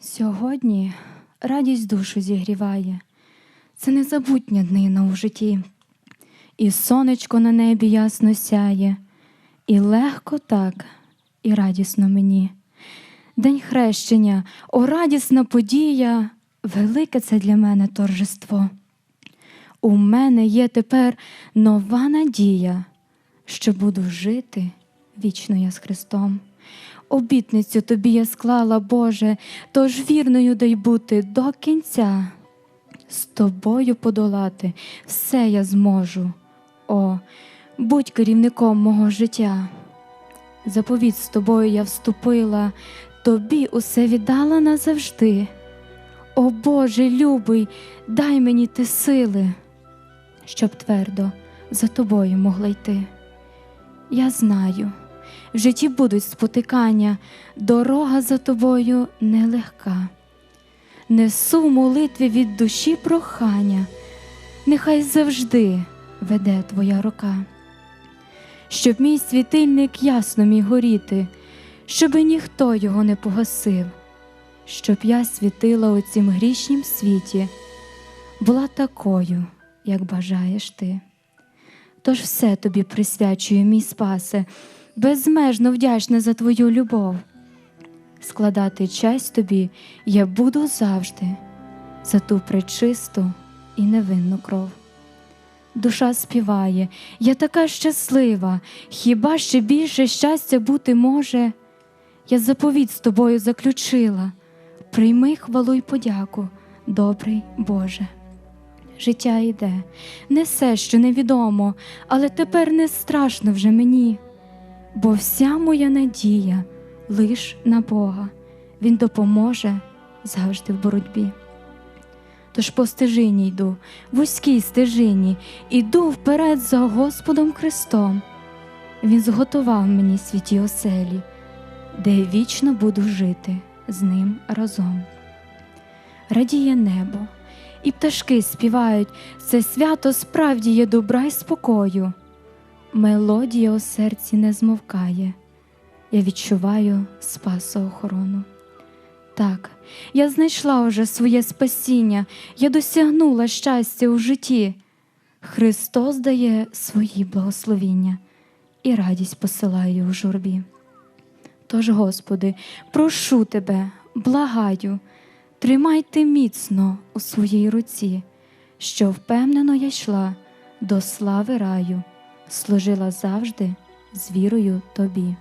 Сьогодні радість душу зігріває, це незабутня днина у житті, і сонечко на небі ясно сяє, і легко так, і радісно мені. День хрещення, о радісна подія, велике це для мене торжество. У мене є тепер нова надія, що буду жити вічно я з Христом. Обітницю тобі я склала, Боже, тож вірною дай бути до кінця. З тобою подолати все я зможу. О, будь керівником мого життя. Заповідь з тобою я вступила, тобі усе віддала назавжди. О Боже любий, дай мені ти сили, щоб твердо за тобою могла йти. Я знаю, в житті будуть спотикання, дорога за тобою нелегка. Несу в молитві від душі прохання, нехай завжди веде твоя рука, щоб мій світильник ясно міг горіти, щоби ніхто його не погасив, щоб я світила у цім грішнім світі, була такою, як бажаєш ти. Тож все тобі присвячую, мій спасе, безмежно вдячна за твою любов. Складати честь тобі я буду завжди за ту пречисту і невинну кров. Душа співає, я така щаслива, хіба ще більше щастя бути може? Я заповідь з тобою заключила, прийми хвалу й подяку, добрий Боже. Життя йде, несе, що невідомо, але тепер не страшно вже мені, бо вся моя надія лиш на Бога, Він допоможе завжди в боротьбі. Тож по стежині йду, вузькій стежині, іду вперед за Господом Христом. Він зготував мені святі оселі, де я вічно буду жити з ним разом. Радіє небо, і пташки співають, це свято справді є добра й спокою. Мелодія у серці не змовкає, я відчуваю спасу охорону. Так, я знайшла уже своє спасіння, я досягнула щастя у житті. Христос дає свої благословіння і радість посилає у журбі. Тож, Господи, прошу Тебе, благаю, тримайте міцно у своїй руці, що впевнено я йшла до слави раю, служила завжди з вірою Тобі.